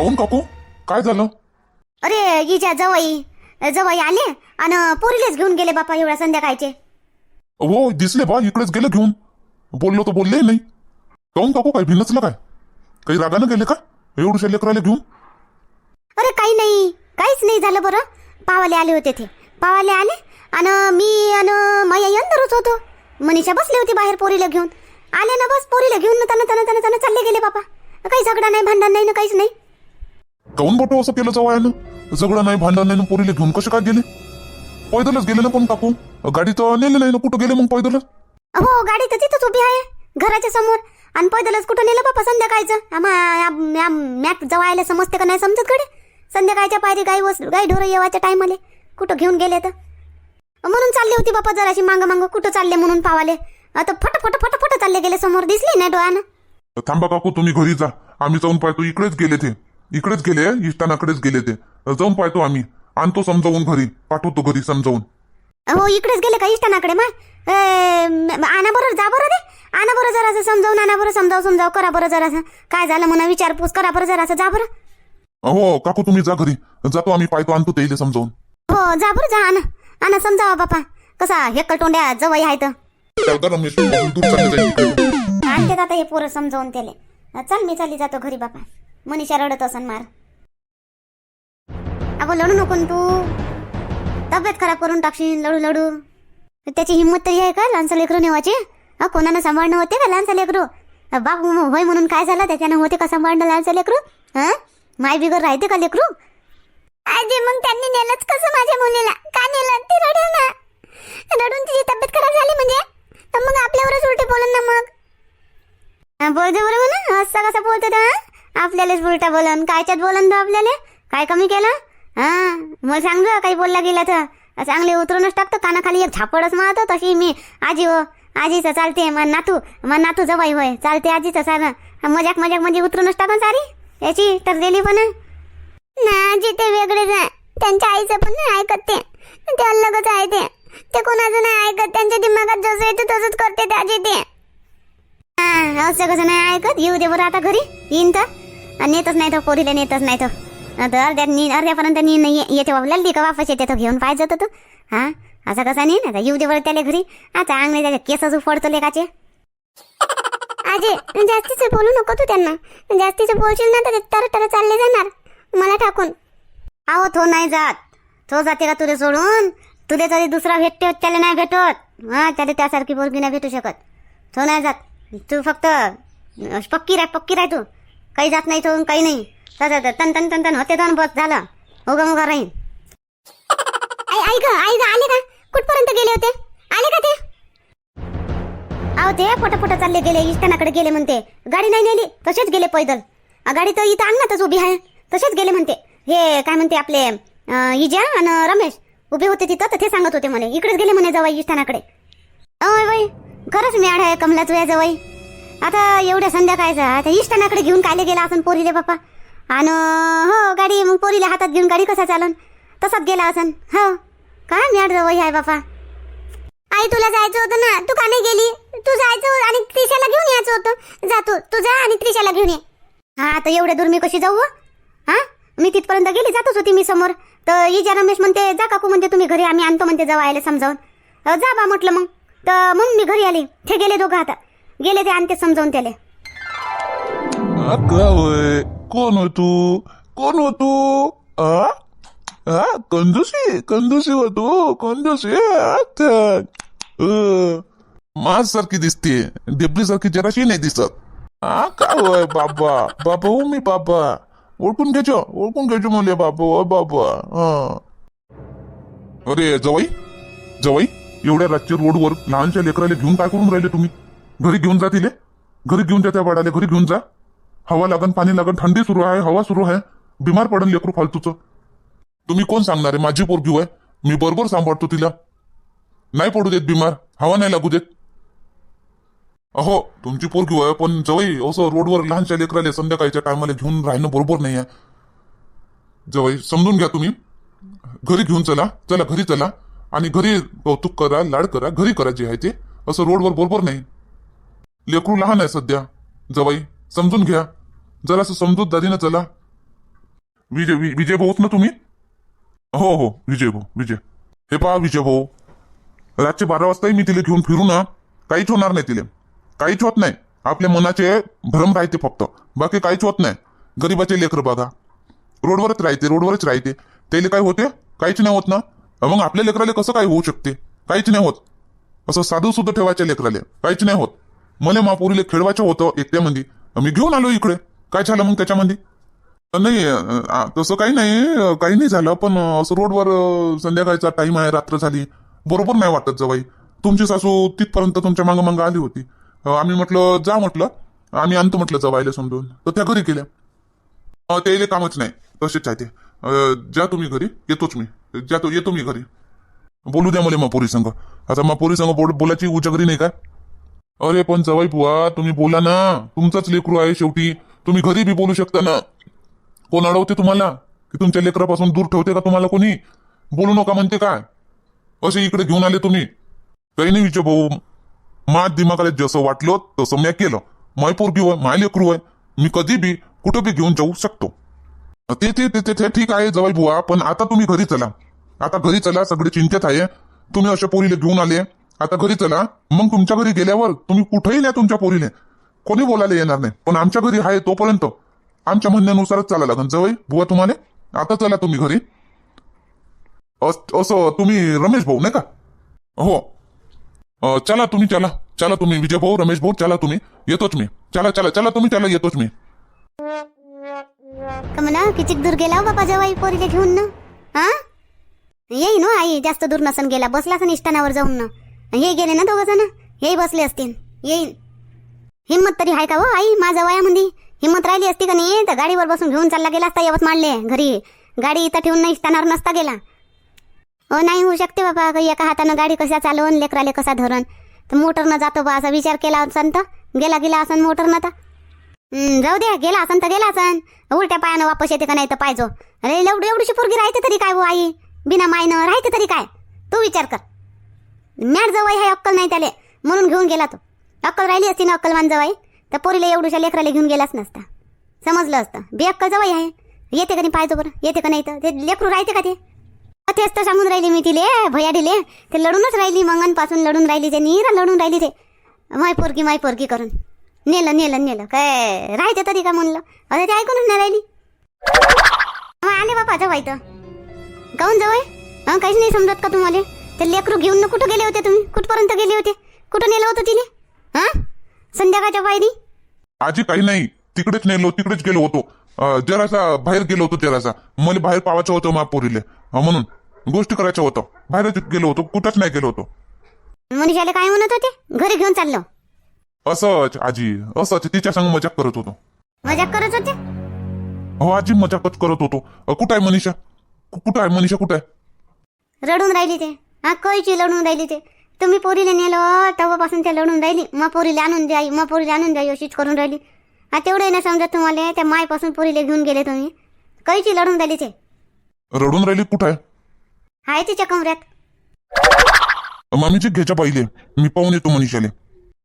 काऊन काकू? काय झालं? अरे हिच्या जवाई. जवाई आले आणि पोरीलेच घेऊन गेले बापा एवढ्या संध्याकाळचे. हो दिसले बा इकडेच गेले घेऊन. बोललो तर बोलले नाही. काऊन काकू काय भिनचलं काय? काही रागानं गेले का? एवढ्या लेकराला घेऊन? अरे काही नाही. काहीच नाही झालं बरं. पावाले आले होते ते. पावाले आले आणि मी आणि माया अंदरच होतो. मनीषा बसले होते बाहेर पोरीला घेऊन. आले ना बस पोरीला घेऊन ना तन तन तन तन चालले गेले बापा. काही झगडा नाही भांडण नाही ना काहीच नाही. काऊन बटो असं केलं जवळनं झगडं नाही भांडण नाही पोरीले घेऊन कसे काय गेले? पैदलच गेले ना पण काकू? गाडी तर नेले नाही ना कुठं गेले मग पैदलच हो गाडी तर तिथंच उभी आहे घराच्या समोर. आणि पैदलच कुठं नेलं बापा संध्याकाळचं? आम्हा मॅक जवळ समजते का नाही समजत कडे संध्याकाळच्या पायरी गाई वस गाई ढोरं येवाच्या टायमाले. कुठं घेऊन गेले तर? म्हणून चालली होती बापा जराशी मांग मांग. कुठं चालले म्हणून पावाले? आता फट फट फट फट चालले गेले समोर. दिसली नाही डोळ्यानं. थांबा काकू तुम्ही घरी जा. आम्ही जाऊन पाहतो. इकडेच गेले ते. इकडेच गेले इष्टानाकडेच गेले ते. जाऊन पाहतो आम्ही. आणतो समजावून घरी. पाठवतो घरी समजावून. हो इकडेच गेले का इष्टानाकडे मा आणा बरं जा बरं रे. आणा बरं जरासं समजावून आणा बरं समजाव समजाव करा बरं जरासं. काय झालं म्हणा विचारपूस करा बरं जरासं जा बरं. हो काकू तुम्ही जा घरी. जातो आम्ही पाहतो आणतो ते समजावून. हो जा बरं जा आणा. आणा समजावा बापा. कसा हेक्कल तोंड्या जवळ आहे तर. आणते आता हे पोरं समजावून त्याले. चल मी चालली जातो घरी बापा. मनीषा रडत असन मार. अगो लढू नको न तू. तब्येत खराब करून टाकशील लढू लढू. त्याची हिंमत तरी आहे का लहानसा लेकरू नेवाची? हा कोणानं सांभाळणं होते का लहानसा लेकरू? बाप होय म्हणून काय झालं? त्याच्यानं होते का सांभाळणं लहानसा लेकरू? हां माय बिगर राहते का लेकरू? आजी मग त्यांनी नेलंच कसं माझ्या मुलीला? का नेलं? ते रडेल ना. रडून तिची तब्येत खराब झाली म्हणजे? तर मग आपल्यावरच उलटे बोलून ना मग. बोलतो बरोबर ना? असं कसं बोलतो तर आपल्यालाच उलटा बोलन कायच्यात बोलन तो आपल्याला? काय कमी केलं? हा मग सांग काही बोलला गेला तर. चांगले उतरूनच टाकतो कानाखाली एक झापडच मारतो तशी मी. आजी हो आजीचं चालते मग नातू मग नातू जवाई होय चालते आजीचं सारं. मजाक मजाक म्हणजे उतरूनच टाकन सारी? याची तर दिली पण. ना आजी ते वेगळेच आहे त्यांच्या आईचं पण नाही ऐकत ते. ते अलगच आहे ते. ते कोणाचं नाही ऐकत. त्यांच्या दिमागात जसं येतं तसंच करते ते आजी ते. हा, असं कसं नाही ऐकत? येऊ दे बरं आता घरी. येईन तर. नेतच नाही तो पोरीला नेतच नाही तो. अर्ध्या अर्ध्यात नी अर्ध्यापर्यंत नी नाही येते बाबा. ललदी का वापस येते तो घेऊन? पाहिजे होतं तू. हा? असा कसा नाही आता येऊ दे बरं त्याला घरी. आता अंग त्याच्या केसच उफडतो लेकाचे. आजे जास्तीचं बोलू नको तू त्यांना. जास्तीचं बोलशील ना तर तर तर चालले जाणार. मला टाकून आहो तो नाही जात. तो जाते का तुला सोडून? तुले तरी दुसरा भेटते त्याला नाही भेटत. हा त्याला त्यासारखी पोरगी नाही भेटू शकत. तो नाही जात. तू फक्त पक्की राह पक्की राह तू. काही जात नाही तो काही नाही. तसं तन तन तन तन होते दोन बस झालं. उगा राहील राहीन. आई ग आई ग आले का? कुठपर्यंत गेले होते? आले का ते? अहो ते पटापट चालले गेले इष्टानाकडे गेले म्हणते. गाडी नाही नेली तसेच गेले पैदल. गाडी तर इथं अंगणातच उभी आहे. तसेच गेले म्हणते. हे काय म्हणते आपले इजा आणि रमेश उभे होते तिथं तर ते सांगत होते म्हणे इकडेच गेले म्हणे जवळ इष्टानाकडे. अय वय खरंच मी आड आहे कमलाच तुझ्या जवाई आता एवढ्या संध्याकाळचा आता इष्टानाकडे घेऊन कायले गेला असन पोरीले बाप्पा? आणि हो गाडी मग पोरीला हातात घेऊन गाडी कसा चालन? तसाच गेला असन हो? काय मी आड आहे बाप्पा? आई तुला जायचं होतं ना? तू का नाही गेली? तू जायचं आणि त्रिशाला घेऊन यायचं होतं. जा तू तू जा आणि त्रिशाला घेऊन ये. हा तर एवढ्या दूर मी कशी जाऊ हा? मी तिथपर्यंत गेली जातच होती मी समोर. तर इजा रमेश म्हणते जा काकू म्हणते तुम्ही घरी आम्ही आणतो म्हणते जाऊ आयला समजावून. जा बा म्हटलं मग. तर मग मी घरी आली. ते गेले दोघं आता. गेले ते आणते समजावून त्याले. का होय कोण हो तू? कोण हो तू? आ? आ? कंदुसी हो तू? कंजूसी? मास सारखी दिसते. डेबली सारखी जराशी नाही दिसत. हा का होय बाबा? बाबा हो मी बाबा. ओळखून घ्यायचो ओळखून घ्यायचो मुले बाबा ओ बाबा. अरे जवाई? जवाई? एवढ्या रातच्या रोडवर लहानशा लेकराला घेऊन काय करून राहिले तुम्ही? घरी घेऊन जा तिले. घरी घेऊन जा त्या बाळाला घरी घेऊन जा. हवा लागन पाणी लागन थंडी सुरू आहे हवा सुरू आहे. बिमार पडन लेकरू फालतूचं. तुम्ही कोण सांगणार आहे? माझी पोरगी आहे मी बरोबर सांभाळतो तिला. नाही पडू देत बिमार. हवा नाही लागू देत. अहो तुमची पोरगी आहे पण जवई असं रोडवर लहानशा लेकराले संध्याकाळच्या टायमाला घेऊन राहणं बरोबर नाही आहे. जवई समजून घ्या तुम्ही. घरी घेऊन चला. चला घरी चला. आणि घरी कौतुक करा लाड करा घरी करा जे आहे ते. असं रोडवर बरोबर नाही. लेकरू लहान आहे सध्या. जवाई समजून घ्या. जरा समजूत समजूतदारीनं चला. विजय वि- विजय भाऊच ना तुम्ही? हो हो विजय भाऊ विजय. हे पहा विजय भाऊ. रातचे बारा वाजताही मी तिला घेऊन फिरू ना काहीच होणार नाही तिला. काहीच होत नाही. आपल्या मनाचे भ्रम राहते फक्त. बाकी काहीच होत नाही. गरीबाचे लेकर बघा. रोडवरच राहते रोडवरच राहते. त्याला काय होते? काहीच नाही होत ना. मग आपल्या लेकराला कसं काय होऊ शकते? काहीच नाही होत. असं साधू सुद्धा ठेवायच्या लेकराले. काहीच नाही होत. मला महापुरीले खेळवायचं होतं एकट्यामध्ये मी घेऊन आलो इकडे. काय झालं मग त्याच्यामध्ये नाही तसं काही नाही काही नाही झालं पण असं रोडवर संध्याकाळचा टाइम आहे रात्र झाली. बरोबर नाही वाटत जवाई तुमची सासू तिथपर्यंत तुमच्या मागं मागं आली होती. आम्ही म्हटलं जा म्हटलं. आम्ही आणतो म्हटलं जवायला समजून. तर त्या घरी गेल्या. अं, त्याला कामच नाही. तसेच आहे ते. जा तुम्ही घरी. येतोच मी. जा तो येतो मी घरी. बोलू द्या मला मापुरी संघ आता मापोरी संघ बोल बोलायची उजागरी नाही काय अरे पण जवाई बुवा तुम्ही बोला ना. तुमचंच लेकरू आहे शेवटी. तुम्ही घरी बी बोलू शकता ना. कोण अडवते तुम्हाला? की तुमच्या लेकरापासून दूर ठेवते का तुम्हाला कोणी? बोलू नका म्हणते काय? असे इकडे घेऊन आले तुम्ही. काही नाही विचार भाऊ. मा दिमागाला जसं वाटलं तसं मी केलं. माय पोरगी होय माय लेकरू आहे मी कधी बी कुठं बी घेऊन जाऊ शकतो. ते ते ते- ते ते ठीक आहे जवाई बुवा पण आता तुम्ही घरी चला. आता घरी चला सगळे चिंतेत आहे. तुम्ही अशा पोरीला घेऊन आले. आता घरी चला मग तुमच्या घरी गेल्यावर तुम्ही कुठेही न्या तुमच्या पोरीने कोणी बोलायला येणार नाही. पण आमच्या घरी आहे तोपर्यंत. आमच्या म्हणण्यानुसारच चाला लागेल जवळ बुवा तुम्हाला. आता चला तुम्ही घरी. अस- असं तुम्ही रमेश भाऊ नाही का? हो. चला तुम्ही चला. चला तुम्ही विजय भाऊ रमेश भाऊ चला तुम्ही. येतोच मी. चला चला चला तुम्ही चला येतोच मी. म्हणा किती दूर गेला बाबा बापा जवाई घेऊन ना? हा? येई ना हो आई जास्त दूर नसन गेला. बसला असं इष्टानावर जाऊन ना. हे गेले ना दोघं जण. हेही बसले असतील. येईन. हिंमत तरी आहे का हो आई? माझ्या वयामध्ये हिंमत राहिली असती का नाही? तर गाडीवर बसून घेऊन चालला गेला असता यवत मांडले घरी. गाडी इथं ठेवून नाही इष्टानावर नसता गेला. हो नाही होऊ शकते बाबा एका हातानं गाडी कशा चालवून लेकराले कसा धरण. तर मोटरनं जातो बा असा विचार केला असन तर. गेला गेला असन मोटरनं तर. जाऊ द्या गेला असन तर गेला असन. उलट्या पायानं वापस येते का नाही तर पाहिजो अरे एवढी एवढीशी पोरगी राहते तरी काय हो आई? बिना मायनं राहते तरी काय? तू विचार कर. मॅड जवळ आहे अक्कल नाही त्याले. म्हणून घेऊन गेला तो. अक्कल राहिली असती ना अक्कलवान जवळ? तर पोरीला एवढ्याशा लेकराला घेऊन गेलाच नसता. समजलं असतं. बे अक्कल जवळ आहे. येते का नाही पाहिजे बरं? येते का नाही तर ते लेकरू राहते का ते? तेच तर सांगून राहिली मी तिले भैया ते लढूनच राहिली मंगनपासून लढून राहिली ते नीरा लढून राहिली ते. माय पोरगी माय पोरगी करून. नेलं नेलं नेलं. काय राहायचं तरी का म्हणलं? अरे ते ऐकूनच नाही राहिली. आले बापा जवळ तर काऊन जवळ? काहीच नाही समजत का तुम्हाला? ते लेकरू घेऊन न कुठं गेले होते तुम्ही? कुठपर्यंत गेले होते? कुठं नेलं होतं तिने? हा? संध्याकाळच्या पायरी आजी काही नाही. तिकडेच नेलो तिकडेच गेलो होतो. जरासा बाहेर गेलो होतो जरासा. मला बाहेर पावायचं होतं महापोरीले. अं, म्हणून गोष्टी करायच्या होतं. बाहेरच गेलो होतो कुठंच नाही गेलो होतो. मनीषाला काय म्हणत होते? घरी घेऊन चाललो. असंच आजी. असंच. तिच्या संग मजाक करत होतो. मजाक करत होते? हो आजी मजाकच करत होतो. कुठं आहे मनीषा? कुठं आहे मनीषा? कुठं आहे? रडून राहिली ते. हा कळची लढून राहिली ते. तुम्ही पोरीला नेलं तेव्हापासून ते लढून राहिली. मग पोरीला आणून द्याई मग पोरीला आणून द्याई अशीच करून राहिली. हा तेवढं नाही समजत तुम्हाला? त्या मायपासून पोरीला घेऊन गेले तुम्ही. कळची लढून राहिली ते. रडून राहिली कुठं आहे? आहे तिच्या कमऱ्यात. मामीची घ्यायच्या पाहिले. मी पाहून येतो मनीषाले.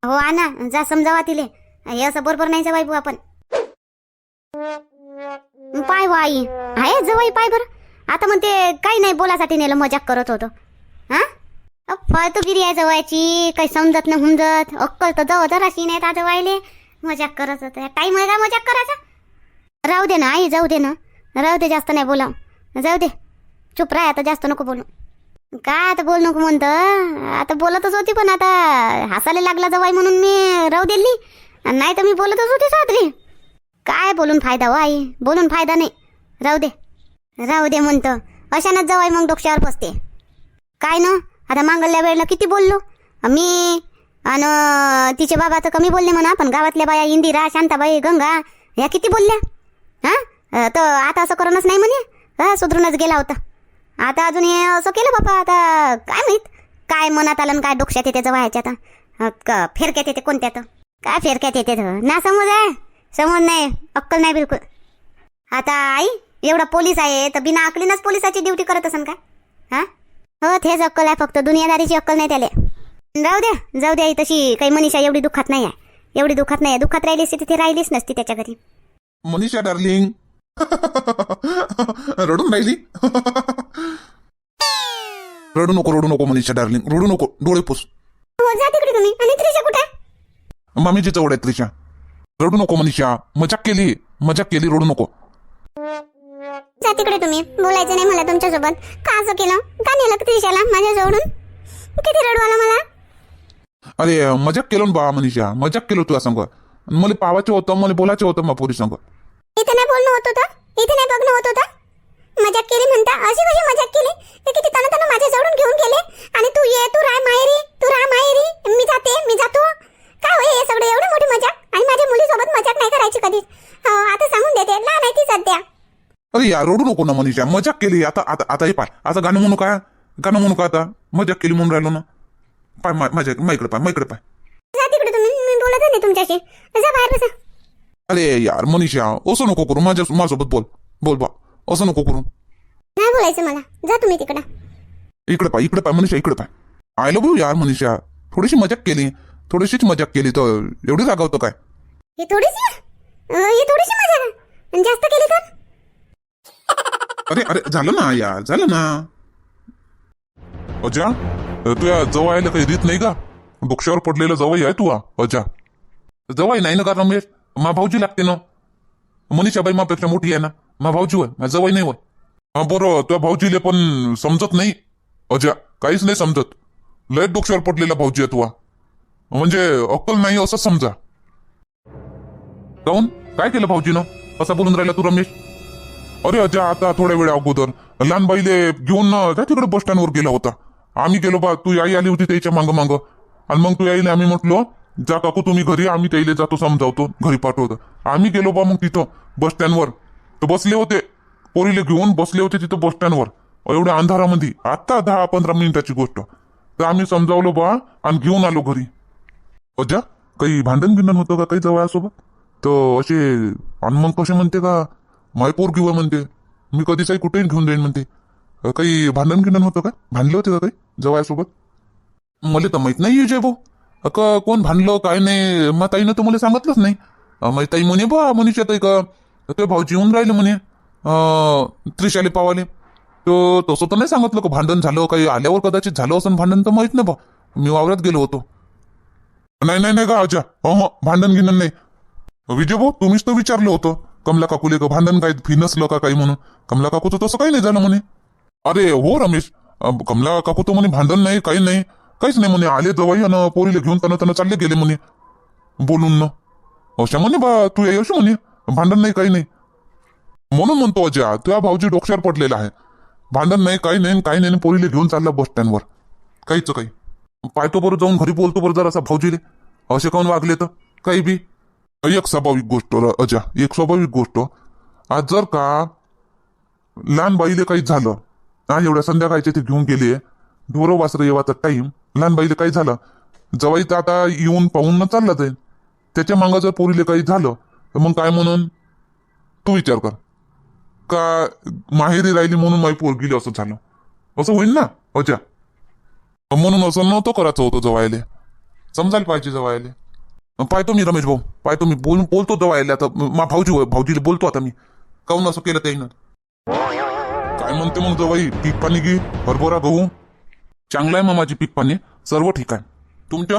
हो आणा. जा समजावा तिले. हे असं बरोबर नाही बुवा आपण पाय वा आई. आहे जवाई पाय बरं. आता म्हणते काही नाही बोलासाठी नेलं मजाक करत होतो. हा? अ, फालतूगिरी आहे जवायची काही समजत नाही हुमजत अक्कल तर जवळ जराशी नाही आता वायले. मजाक करत होते. टाईम आहे का मजाक करायचा? राहू दे ना आई जाऊ दे ना. राहू दे जास्त नाही बोलाव. जाऊ दे. चुप राह आता जास्त नको बोलू. काय आता बोल नको म्हणतं? आता बोलतच होती पण आता हसायला लागला जवाई म्हणून मी राहू दिली. नाही तर मी बोलतच होती साधरी काय बोलून फायदा हो आई? बोलून फायदा नाही. राहू दे. राहू दे म्हणतं. अशानंच जवाई मग डोक्यावर बसते. काय ना? आता मांगल्या वेळेला किती बोललो? मी आणि तिचे बाबा तर कमी बोलले म्हणा पण गावातल्या बाया इंदिरा शांताबाई गंगा या किती बोलल्या? हा? तर आता असं करूनच नाही म्हणे? सुधरूनच गेला होता. आता अजून हे असं केलं बाबा आता काय माहीत? काय मनात आलं आणि काय डोक्यात येते व्हायच्या आता फेरक्यात येते कोणत्या तर? काय फेरक्यात येते तर? ना समज आहे. समज नाही. अक्कल नाही बिलकुल. आता आई एवढा पोलीस आहे तर बिना अकलीनच पोलिसाची ड्युटी करत असन काय? हा? हो तेच अक्कल आहे फक्त दुनियादारीची अक्कल नाही त्याले. जाऊ द्या जाऊ द्या तशी काही मनीषा एवढी दुःखात नाही आहे. एवढी दुःखात नाही आहे. दुःखात राहिली असती तिथे राहिलीच नसती त्याच्या घरी. मनीषा डार्लिंग रडून राहिली. रडू नको रडू नको मनीषा डार्लिंग रडू नको डोळे पुस. हो जा तिकडे तुम्ही. आणि त्रिशा कुठे आहे? मामीची चवड आहे त्रिशा. रडू नको मनीषा. मजाक केली मजाक केली रडू नको. जा तिकडे तुम्ही. बोलायचं नाही मला तुमच्यासोबत. का असं केलं? का नेलं त्रिशाला माझ्या जवळून किती रडू आलं मला? अरे मजाक केलं ना बा मनीषा. मजाक केलं तुला सांग मला पावायचं होतं मला बोलायचं होतं मा पोरी संग. इथे नाही बोलणं होत होतं? इथे नाही बघणं होत होतं? मजाक केली म्हणता? अशी कशी मजाक केली? ते किती तन तन माझ्या जवळून घेऊन गेले. आणि तू ये तू राह माहेरी तू राह माहेरी. मी जाते मी जातो. काय होय हे सगळं एवढी मोठी मजाक? आणि माझ्या मुलीसोबत मजाक नाही करायची कधीच. हो, आता सांगून देते. लहान आहे ती सध्या. अरे यार रडू नको ना मनीषा मजाक केली. आता आता आता हे पाय. आता गाणं म्हणू काय गाणं म्हणू का आता? मजाक केली म्हणून राहिलो ना. पाय मा- माझ्या माईकडे पाय माईकडे पाय. जा तिकडे तुम्ही मी बोलत नाही तुमच्याशी. जा बाहेर बसा. अरे यार मनीषा असं नको करू. माझ्या माझ्यासोबत बोल. बोल बा. असं नको करू. नाही बोलायचं मला. जा तुम्ही तिकडं. इकडे पाय इकडे पाय मनीषा इकडे पाय. आय लव्ह यू यार मनीषा. थोडीशी मजाक केली. थोडीशीच मजाक केली तर एवढी रागावतो काय? ही थोडीशी? ही थोडीशी मजा जास्त केली तर? अरे अरे झालं ना यार झालं ना. अजा तुया जवळ यायला काही रीत नाही का? बुक्षावर पडलेलं जवळ आहे तू अजा. जवळ नाही ना का रमेश मा भाऊजी लागते ना. मनीषा बाई मापेक्षा मोठी आहे ना. मा भाऊजी होय मा जवळ नाही होय. हा बरं तुझ्या भाऊजीले पण समजत नाही. अजा काहीच नाही समजत. लयत डोक्यावर पडलेला भाऊजी आहे तुवा म्हणजे अक्कल नाही असं समजा. काऊन काय केलं भाऊजीनं? असा बोलून राहिला तू रमेश? अरे अजा आता थोड्या वेळ अगोदर. लहान बाईले घेऊन त्या तिकडे बस स्टँडवर गेला होता. आम्ही गेलो बा तू आई आली होती त्याच्या मागं मागं. आणि मग तू यायला आम्ही म्हटलो जा काकू तुम्ही घरी आम्ही त्याईले जातो समजावतो घरी पाठवतो. आम्ही गेलो बा मग तिथं बस स्टँडवर तर बसले होते. पोरीले घेऊन बसले होते तिथं बस स्टँडवर एवढ्या अंधारामध्ये. आता दहा पंधरा मिनिटाची गोष्ट. तर आम्ही समजावलो बा आणि घेऊन आलो घरी. अजा काही भांडण गिंडण होतं का? काही जवळसोबत तर असे आणि मग कसे म्हणते का माय पोर किंवा म्हणते. मी कधीच कुठेही घेऊन जाईन म्हणते. अ, काही भांडण गिंडण होतं का भांडलं होते का काही? जवळसोबत? मला तर माहीत नाही जय भाऊ का कोण भांडलं काय नाही मग ताईनं तर मला सांगितलंच नाही. अ, मग ताई म्हणे बा मनीषा ताई का? ते भाऊजी येऊन राहिले म्हणे. अ, त्रिशाले पावाले. तो तसं तर नाही सांगितलं का भांडण झालं काही आल्यावर कदाचित झालं असं भांडण तर माहीत नाही बा मी वावरात गेलो होतो. नाही नाही नाही का अच्छा हो हो भांडण गिंडण नाही. विजय भाऊ तुम्हीच तर विचारलं होतं. कमला काकूले का भांडण काय फी नसलं का काही म्हणून? कमला काकूचं तसं काही नाही झालं म्हणे. अरे हो रमेश. कमला काकू तर म्हणे भांडण नाही काही नाही. काहीच नाही म्हणे. आले दवाई आणि पोरीला घेऊन त्यांना त्यांना चालले गेले म्हणे. बोलून ना. अशा म्हणे बा तू ये म्हणे. भांडण नाही काही नाही. म्हणून म्हणतो अजय तुझ्या भाऊजी डोक्यावर पडलेला आहे. भांडण नाही काही नाही काही नाही आणि पोरीले घेऊन चालला बस स्टँडवर. काहीच काही पाहतो बरं जाऊन घरी बोलतो बरं जर असा भाऊजीले. असे काऊन वागले तर? काही बी. एक स्वाभाविक गोष्ट अजा एक स्वाभाविक गोष्ट. आज जर का लहान बाईले काही झालं हा एवढ्या संध्याकाळचे ते घेऊन गेले ढोरं वासरं येवाचा टाईम लहान बाईले काही झालं जवाई तर आता येऊन पाहून न चालला जाईल त्याच्या मागं जर पोरीले काही झालं तर मग काय म्हणून? तू विचार कर. का माहेरी राहिली म्हणून माई पोर गेली असं झालं? असं होईल ना अजा? म्हणून असं नव्हतं करायचं होतं जवायले समजायला पाहिजे जवायले पाहतो मी रमेश भाऊ. पाहतो मी. बोल बोलतो जवायले आता मा भाऊजी भाऊजीला बोलतो आता मी. काऊन असं केलं त्याईनं? काय म्हणते मग जवाई पीक पाणी घे. हरभरा गहू. चांगलं आहे मग माझी पीक पाणी. सर्व ठीक आहे. तुमच्या?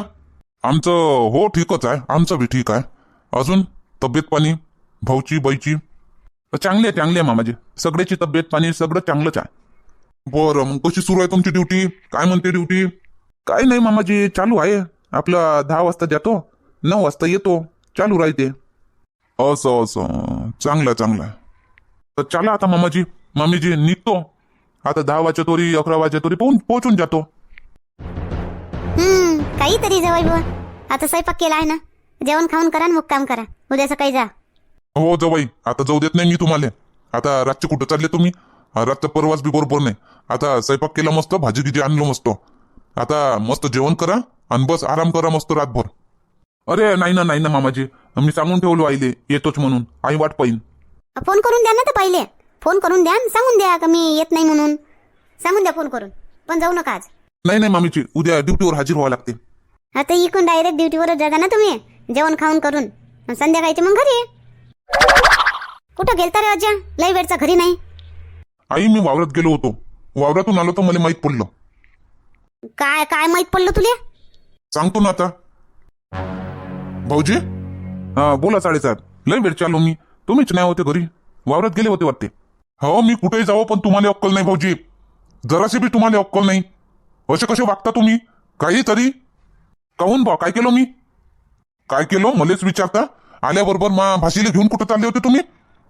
आमचं हो ठीकच आहे. आमचं बी ठीक आहे. अजून? तब्येत पाणी? भाऊची बाईची? चांगली आहे चांगली आहे मामाजी. सगळ्याची तब्येत पाणी सगळं चांगलंच आहे. बरं मग कशी सुरू आहे तुमची ड्युटी? काय म्हणते ड्युटी? काय नाही मामाजी. चालू आहे. आपलं दहा वाजता जातो. नऊ वाजता येतो चालू राहते. असं असं. चांगलं चांगलं. तर चला आता मामाजी. मामीजी निघतो. आता दहा वाजच्या तोरी अकरा वाजच्या तोरी पोहून पोहोचून जातो. हम्म काहीतरी जवळ बुवा आता स्वयंपाक केला आहे ना? जेवण खाऊन करा आणि मुक्काम करा. उद्या सकाळी जा. हो जवाई. आता जाऊ देत नाही मी तुम्हाला. आता रातचे कुठं चालले तुम्ही? हा, रातचा परवाच बी बरोबर नाही. आता स्वयंपाक केला मस्त भाजी गिजी आणलो मस्त. आता मस्त जेवण करा आणि बस आराम करा मस्त रातभर. अरे नाही ना नाही ना मामाजी. मी सांगून ठेवलो आईले येतोच म्हणून. आई वाट पाहिन. फोन करून द्या ना तर पहिले. फोन करून द्या आणि सांगून द्या का मी येत नाही म्हणून. सांगून द्या फोन करून. पण जाऊ नका आज. नाही नाही मामीची उद्या ड्युटीवर हजर व्हावं लागते. आता इकडून डायरेक्ट ड्युटीवरच जाता ना तुम्ही? जेवण खाऊन करून. आणि संध्याकाळचे मग घरी कुठं गेलता रे अज्जा लई वेळचा घरी नाही. आई मी वावरात गेलो होतो. वावरातून आलो तर मला माहीत पडलं. काय काय माहीत पडलं तुले? सांगतो ना आता. भाऊजी? हा बोला साडेसाहेब लय वेळ चाललो मी. तुम्हीच नाही होते घरी. वावरात गेले होते वाटते. हो मी कुठेही जावं पण तुम्हाला अक्कल नाही भाऊजी. जराशी बी तुम्हाला अक्कल नाही. असे कसे वागता तुम्ही? काही तरी. काहून भाऊ काय केलं मी? काय केलं? मलेच विचारता. आल्याबरोबर मा भाशीले घेऊन कुठं चालले होते तुम्ही?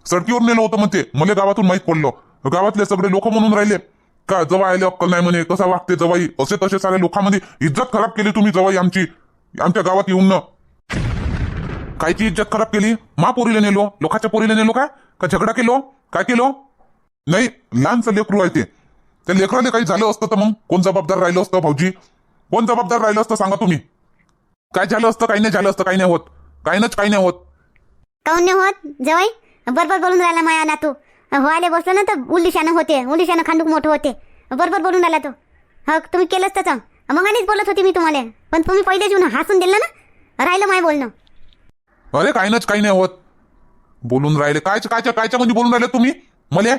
सडकीवर नेलं होतं म्हणते. मला गावातून माहीत पडलं. गावातले सगळे लोक म्हणून राहिले. का जवळ आले अक्कल नाही म्हणे? कसा वागते जवाई? असे तसे सारे लोकांमध्ये इज्जत खराब केली तुम्ही जवाई आमची. आमच्या गावात येऊन न. कायची इज्जत खराब केली? मा पोरीला नेलो? लोकाच्या पोरीला नेलो काय? का झगडा केलो? काय केलो? नाही लहानचं लेकरू आहे ते. त्या लेकराला काही झालं असतं तर मग कोण जबाबदार राहिलं असतं भाऊजी? कोण जबाबदार राहिलं असतं सांगा तुम्ही. काय झालं असतं काही नाही झालं असतं काही नाही होत. काही नाच काही नाही होत. काऊन नाही होत? जवळ? बरोबर बोलून राहिला माया नातू व्हायला हो, बसलो ना तर उलिशानं होते. उलिशानं खांडूक मोठं होते. बरोबर बोलून राहिला तो. हो तुम्ही केलंच त्याचं मग आणिच बोलत होती मी तुम्हाला. पण तुम्ही पहिले येऊन हसून दिलं ना? राहिलं माय बोलणं. अरे काही नाच काही नाही होत. बोलून राहिले. कायच्या कायच्या कायच्या म्हणजे बोलून राहिले तुम्ही? मले?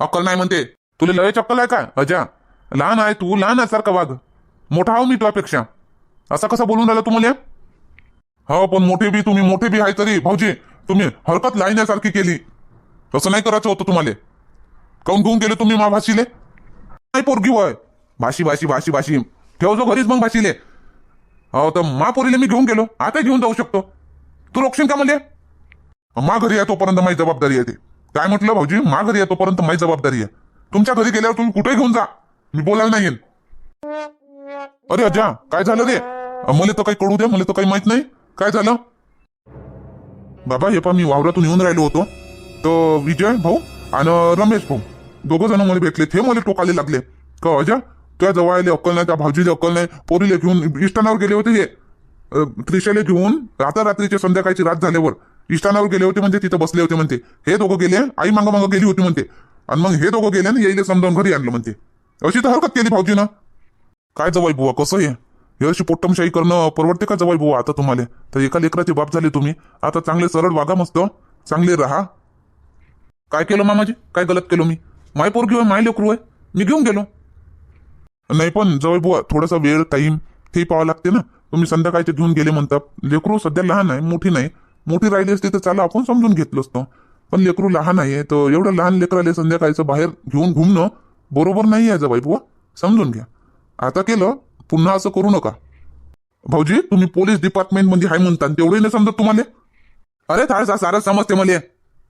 अक्कल नाही म्हणते. तुला लय अक्कल आहे का? अजा लहान आहे तू लहान आहे सारखा वाघ. मोठा आहो मी तुझ्यापेक्षा. असं कसं बोलून राहिलं तुम्हाला हो पण मोठे बी तुम्ही मोठे बी आहे तरी. भाऊजी तुम्ही हरकत लाईण्यासारखी केली. तसं नाही करायचं होतं तुम्हाला. काऊन घेऊन गेले तुम्ही मा भाषीले नाही पोरगी वय भाशी भाशी भाशी भाशी. ठेव जो घरीच मग भाशीले. हो तर मा मी घेऊन गेलो. आता घेऊन जाऊ शकतो. तू रोखशील का म्हणजे मा घरी आहे तोपर्यंत माझी जबाबदारी आहे ते. काय म्हटलं भाऊजी? मा घरी आहे तोपर्यंत माझी जबाबदारी आहे. तुमच्या घरी गेल्यावर तुम्ही कुठे घेऊन जा? मी बोलायला नाही येईल. अरे अजा काय झालं रे? मला तर काही कळू दे मला तर काही माहीत नाही. काय झालं? बाबा हे पा मी वावरातून येऊन राहिलो होतो. तर विजय भाऊ आणि रमेश भाऊ दोघं जण मला भेटले. ते मला टोकाले लागले. का अजा त्या जवळ आले अक्कल नाही त्या भाऊजीले अक्कल नाही पोरीले घेऊन इष्टानावर गेले होते हे. त्रिशाले घेऊन आता रात्रीच्या संध्याकाळची रात झाल्यावर इष्टानावर गेले होते म्हणते तिथं बसले होते म्हणते. हे दोघं गेले आई मागं मागं गेली होती म्हणते. आणि मग हे दोघं गेले ना येईले समजावून घरी आणलं म्हणते. अशी तर हरकत केली भाऊजीनं काय जवाई बुवा कसं आहे हे अशी पोट्टमशाही करणं परवडते का जवाई बुवा? आता तुम्हाला. तर एका लेकराचे बाप झाले तुम्ही. आता चांगले सरळ वागा मस्त. चांगले राहा. काय केलं मामाजी? काय गलत केलं मी? माय पोरगी होय माय लेकरू आहे मी घेऊन गेलो. नाही पण जवळ बुवा थोडासा वेळ टाईम ते पाहावं लागते ना. तुम्ही संध्याकाळचे घेऊन गेले म्हणतात लेकरू सध्या लहान आहे मोठी नाही. मोठी राहिली असती तर चला आपण समजून घेतलं असतो. पण लेकरू लहान आहे तर एवढं लहान लेकराले संध्याकाळचं बाहेर घेऊन घुमणं बरोबर नाही आहे जवाई बुवा समजून घ्या. आता केलं पुन्हा असं करू नका. भाऊजी तुम्ही पोलीस डिपार्टमेंटमध्ये आहे म्हणता तेवढे नाही समजत तुम्हाला? अरे थाळ सारं समजते मला.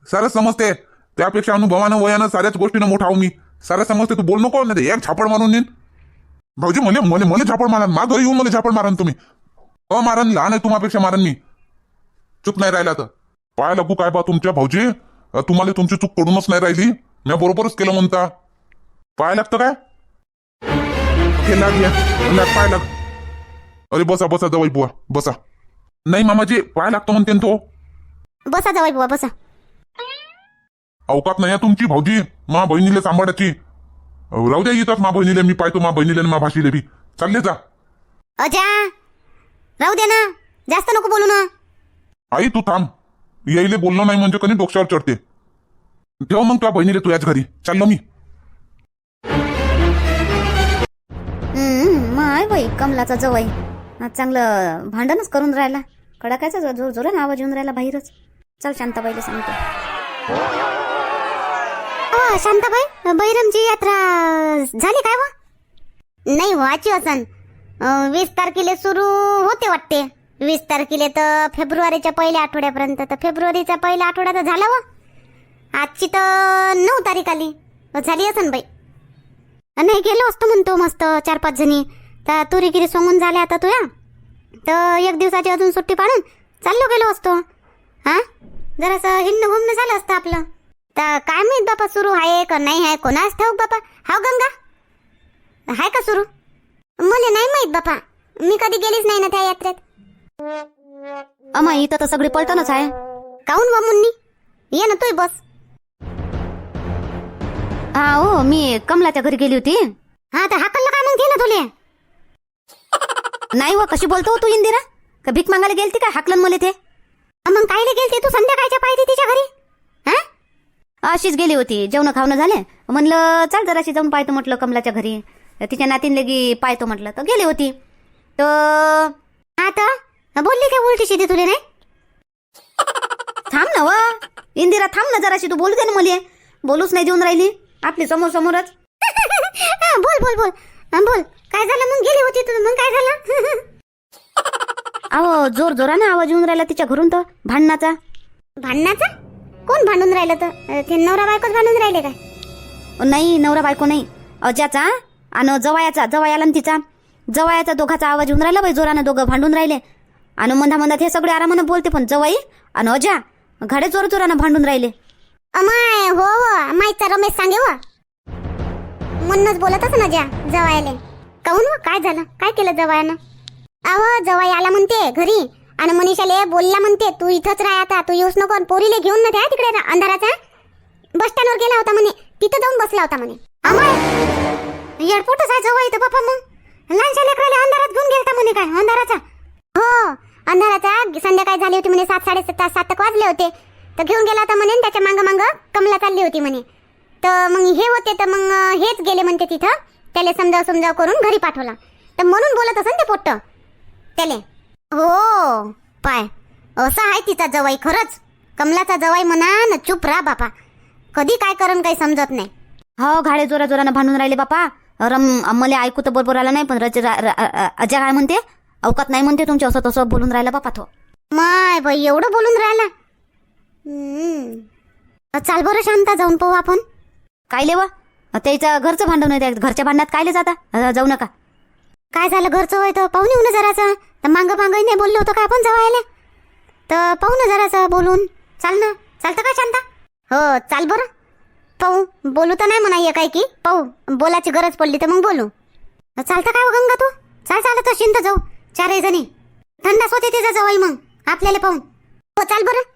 सारं समजते. त्यापेक्षा अनुभवानं वयानं साऱ्याच गोष्टीनं मोठा आहो मी. सारं समजते तू बोल नको नाही एक छापड मारून नेन. भाऊजी म्हणे म्हणे मला झापड मारा मा घरी येऊन मला झापड मारन तुम्ही. अ मारन लहान आहे तुम्हापेक्षा मारन मी. चूक नाही राहिला तर पाय लागू काय बा तुमच्या भाऊजी? तुम्हाला तुमची चूक पडूनच नाही राहिली. मी बरोबरच केलं म्हणता. पाय लागतं काय? हे लाग या. लाग पाय लाग. अरे बसा बसा जवाई बुवा बसा. नाही मामाजी पाय लागतो म्हणते तो. बसा जवाई बुवा बसा. अवकात नाही आहे तुमची भाऊजी मा बहिणीला सांभाळायची. अहो, राहू द्या येतात मा बहिणीला मी पाहतो मा बहिणीला मा भाषीले बी. चालले जा. अजा राहू दे ना. जास्त नको बोलू ना. आई तू थांब. यायले बोलणं नाही म्हणजे कधी डोक्यावर चढते. ठेव मग तुझ्या बहिणीला तुझ्याच घरी. चाललो मी. हम्म, माय बाई कमलाचा जवळ. चांगलं भांडणच करून राहिला. कडाकायचा जोर जोरानं आवाज येऊन राहिला बाहेरच. चल शांताबाईला सांगतो. शांताबाई. बैरमची यात्रा झाली काय वा? नाही व्हायची असन. वीस तारखेला सुरू होते वाटते. वीस तारखेला तर फेब्रुवारीच्या पहिल्या आठवड्यापर्यंत. तर फेब्रुवारीचा पहिला आठवडा तर झाला वा. आजची तर नऊ तारीख आली. झाली असन बाई. नाही गेलो असतो म्हणतो मस्त चार पाच जणी. तर तुरी गिरी सोंगून झाल्या आता तुया. तर एक दिवसाची अजून सुट्टी पाडून चाललो गेलो असतो. हा? जरासं हिंड घुमणं झालं असतं आपलं. तर काय माहीत बापा सुरू आहे का नाही आहे? कोणाच ठाऊक बापा? हाव गंगा? आहे का सुरू? मला नाही माहीत बापा. मी कधी गेलीच नाही ना त्या यात्रेत. अमा इथं तर सगळी पलटणच आहे. काऊन वा मुन्नी? ये ना तू बस. हा हो मी कमलाच्या घरी गेली होती. हा तर हाकललं काय मग ना तुले नाही व कशी बोलतो हो तू इंदिरा? का भीक मागायला गेलती का हाकलन मला ते? मग कायले गेलती? तू संध्याकाळच्या पाहिजे तिच्या घरी? हा? अशीच गेली होती. जेवण खावणं झाले. म्हणलं चाल जराशी जाऊन पाहतो म्हटलं कमलाच्या घरी. तिच्या नातीन लगी पाहतो म्हटलं. तर गेली होती. तर आता बोलली काय उलटी शिदी तुले नाही? थांब ना वा. इंदिरा थांब ना जराशी. तू बोलू दे ना मला. बोलूच नाही देऊन राहिली. आपली समोर समोरच बोल बोल. बोल बोल. काय झालं? मग गेली होती तू. मग काय झालं? अहो जोर जोरानं आवाज येऊन राहिला तिच्या घरून तर. भांडणाचा. भांडणाचा? कोण भांडून राहिलं तर? ते नवरा बायकोच भांडून राहिले काय? नाही नवरा बायको नाही. अजाचा आणि जवायाचा जवायाला तिचा. जवायाचा दोघाचा आवाज येऊन राहिला बाई जोरानं दोघं भांडून राहिले. आणि मंदा मंदात हे सगळे आरामानं बोलते पण जवाई आणि अजा घडे जोर जोरानं भांडून राहिले. अमाय हो हो माईचा रमेश सांगे व म्हणूनच बोलतच ना ज्या जवायले. काहून व काय झालं? काय केलं जवायानं? अहो जवाई आला म्हणते घरी. आणि मनीषाले बोलला म्हणते तू इथंच राह आता तू येऊच नको आणि पोरीले घेऊन ना त्या तिकडे अंधाराचा. बस स्टँडवर गेला होता म्हणे. तिथं जाऊन बसला होता म्हणे. अमाय एअरपोर्टच आहे जवळ इथं बाप्पा मग. लहानशा लेकराला अंधारात घेऊन गेलता म्हणे काय अंधाराचा. हो अंधाराचा. संध्याकाळी झाली होती म्हणे सात साडेसात सात वाजले होते. तर घेऊन गेला होता म्हणे त्याच्या मांग मांग कमला चालली होती म्हणे. तर मग हे होते तर मग हेच गेले म्हणते तिथं. त्याला समजाव समजाव करून घरी पाठवला. तर म्हणून बोलत असं ते पोट्ट. त्याले हो पाय. असा आहे तिचा जवाई खरंच. कमलाचा जवाई म्हणा न चुप राहा बापा. कधी काय करून काही समजत नाही. हो घाडे जोरा जोरानं भांडून राहिले बापा. रम मला ऐकू तर बरोबर आलं नाही पण रज रा- रा- अ- अजय काय म्हणते? अवकात नाही म्हणते तुमच्या असं तसं बोलून राहिला बापा तो. माय बाई एवढं बोलून राहिला. चाल बरं शांता जाऊन पाहू आपण. काय लेवा? त्याचं घरचं भांडण घरच्या भांडणात कायले जाता जाऊ नका. काय झालं घरचं होय? तर पाहून येऊ ना जराचं तर मांग मांग नाही बोललो होतो का आपण जवळ तर पाहू ना जराचं बोलून. चाल ना. चालतं का शांता? हो चाल बरं. पाहू. बोलू तर नाही म्हणा काय की पाहू. बोलायची गरज पडली तर मग बोलू. चालतं काय हो गंगा तू? चाल चालत शिंत जाऊ. चारही जणी. थंडाच होते तिचा जवळ मग. आपल्याला पाहून. हो चाल बरं.